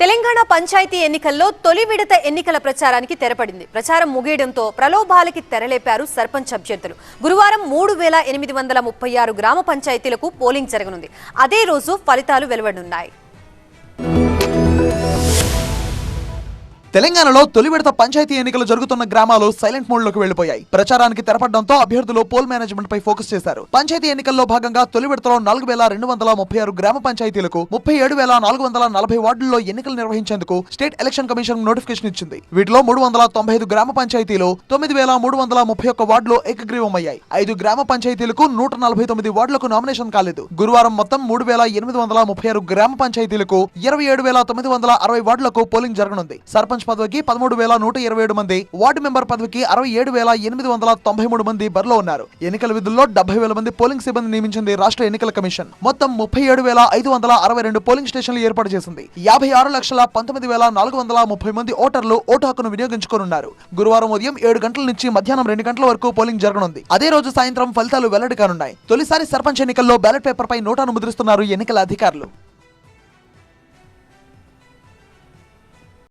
తెలంగాణ పంచాయతీ ఎన్నికల్లో తొలి విడత ఎన్నికల ప్రచారానికి తెరపడింది. ప్రచారం ముగియడంతో ప్రలోభాలకి తెరలేపారు సర్పంచ్ అభ్యర్థులు. గురువారం మూడు వేల ఎనిమిది వందల ముప్పై ఆరు గ్రామ పంచాయతీలకు పోలింగ్ జరగనుంది. అదే రోజు ఫలితాలు వెలువడనున్నాయి తెలంగాణలో తొలి విడత పంచాయతీ ఎన్నికలు జరుగుతున్న గ్రామాలు సైలెంట్ మోడ్లోకి వెళ్ళిపోయాయి ప్రచారానికి తెరపడడంతో అభ్యర్థులు పోల్ మేనేజ్మెంట్ పై ఫోకస్ చేశారు. పంచాయతీ ఎన్నికల్లో భాగంగా తొలి విడతలో నాలుగు వేల రెండు వందల ముప్పై ఆరు గ్రామ పంచాయతీలకు ముప్పై ఏడు వేల నాలుగు వందల నలభై వార్డుల్లో ఎన్నికలు నిర్వహించేందుకు స్టేట్ ఎలక్షన్ కమిషన్ నోటిఫికేషన్ ఇచ్చింది. వీటిలో మూడు వందల తొంభై ఐదు గ్రామ పంచాయతీలు తొమ్మిది వేల మూడు వందల ముప్పై ఒక్క వార్డులు ఏకగ్రీవమయ్యాయి. ఐదు గ్రామ పంచాయతీలకు నూట నలభై తొమ్మిది వార్డులకు నామినేషన్ కాలేదు. గురువారం మొత్తం మూడు వేల ఎనిమిది వందల ముప్పై ఆరు గ్రామ పంచాయతీలకు ఇరవై ఏడు వేల తొమ్మిది వందల అరవై వార్డులకు పోలింగ్ జరగనుంది. సర్పంచ్ పదవికి పదమూడు వేల నూట ఇరవై ఏడు మంది వార్డు మెంబర్ పదవికి అరవై ఏడు వేల ఎనిమిది వందల తొంభై మూడు మంది బరిలో ఉన్నారు. ఎన్నికల విధుల్లో డెబ్బై వేల మంది పోలింగ్ సిబ్బంది నియమించింది రాష్ట్ర ఎన్నికల కమిషన్. మొత్తం ముప్పై ఏడు వేల ఐదు వందల అరవై రెండు పోలింగ్ స్టేషన్లు ఏర్పాటు చేసింది. యాభై ఆరు లక్షల పంతొమ్మిది వేల నాలుగు వందల ముప్పై మంది ఓటర్లు ఓటు హక్కును వినియోగించుకోనున్నారు. గురువారం ఉదయం ఏడు గంటల నుంచి మధ్యాహ్నం రెండు గంటల వరకు పోలింగ్ జరగనుంది. అదే రోజు సాయంత్రం ఫలితాలు వెల్లడి కానున్నాయి. తొలిసారి సర్పంచ్ ఎన్నికల్లో బ్యాలెట్ పేపర్ పై నోటాను ముద్రిస్తున్నారు ఎన్నికల అధికారులు.